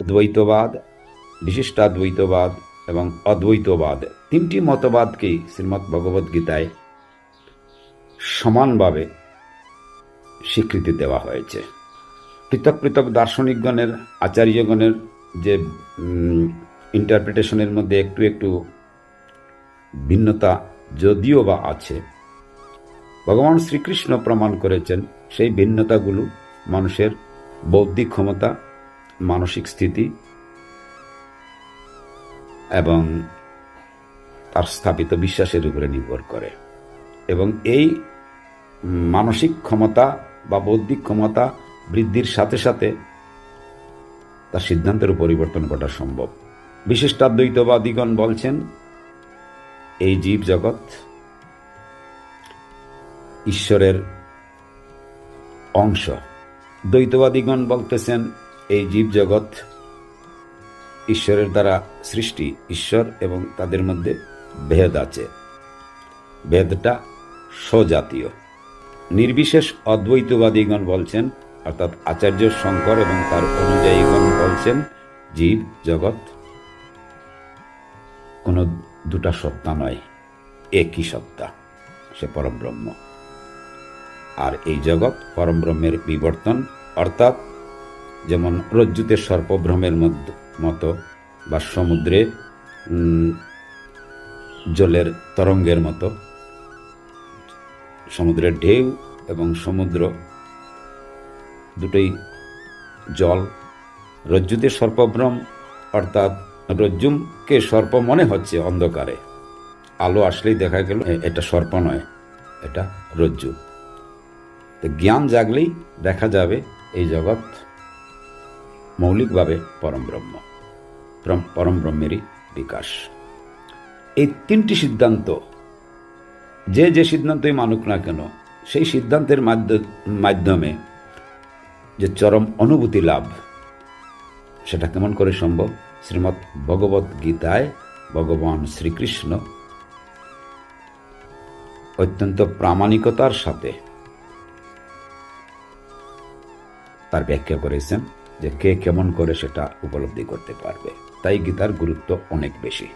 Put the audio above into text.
দ্বৈতবাদ বিশিষ্টাদ্বৈতবাদ এবং অদ্বৈতবাদ। তিনটি মতবাদকেই শ্রীমৎ ভগবদ্গীতায় সমানভাবে স্বীকৃতি দেওয়া হয়েছে। পৃথক পৃথক দার্শনিকগণের, আচার্যগণের যে ইন্টারপ্রিটেশনের মধ্যে একটু একটু ভিন্নতা যদিও বা আছে, ভগবান শ্রীকৃষ্ণ প্রমাণ করেছেন সেই ভিন্নতাগুলো মানুষের বৌদ্ধিক ক্ষমতা মানসিক স্থিতি এবং তার স্থাপিত বিশ্বাসের উপরে নির্ভর করে। এবং এই মানসিক ক্ষমতা বা বৌদ্ধিক ক্ষমতা বৃদ্ধির সাথে সাথে তার সিদ্ধান্তের পরিবর্তন ঘটা সম্ভব। বিশিষ্টাদ্বৈতবাদীগণ বলছেন, এই জীব জগৎ ঈশ্বরের অংশ। দ্বৈতবাদীগণ বলতেছেন এই জীব জগৎ ঈশ্বরের দ্বারা সৃষ্টি ঈশ্বর এবং তাদের মধ্যে ভেদ আছে। ভেদটা স্বজাতীয়। নির্বিশেষ অদ্বৈতবাদীগণ বলছেন, অর্থাৎ আচার্য শঙ্কর এবং তার অনুযায়ীগণ বলছেন, জীব, জগৎ কোনো দুটা সত্তা নয়, একই সত্তা, সে পরব্রহ্ম। আর এই জগৎ পরব্রহ্মের বিবর্তন, অর্থাৎ যেমন রজ্জুতে সর্পভ্রমের মতো বা সমুদ্রে জলের তরঙ্গের মতো। সমুদ্রের ঢেউ এবং সমুদ্র দুটোই জল। রজ্জুতে সর্পভ্রম অর্থাৎ রজ্জুমকে সর্প মনে হচ্ছে অন্ধকারে। আলো আসলেই দেখা গেল এটা সর্প নয়, এটা রজ্জু। তো জ্ঞান জাগলেই দেখা যাবে এই জগৎ। মৌলিকভাবে পরম ব্রহ্ম পরম- পরম ব্রহ্মেরই বিকাশ। এই তিনটি সিদ্ধান্ত, যে যে সিদ্ধান্তই মানুক না কেন, সেই সিদ্ধান্তের মাধ্য- মাধ্যমে যে চরম অনুভূতি লাভ, সেটা কেমন করে সম্ভব? শ্রীমৎ ভগবত গীতায় ভগবান শ্রীকৃষ্ণ অত্যন্ত প্রামাণিকতার সাথে তার ব্যাখ্যা করেছেন। যে কে কেমন করে সেটা উপলব্ধি করতে পারবে। তাই গীতার গুরুত্ব অনেক বেশি।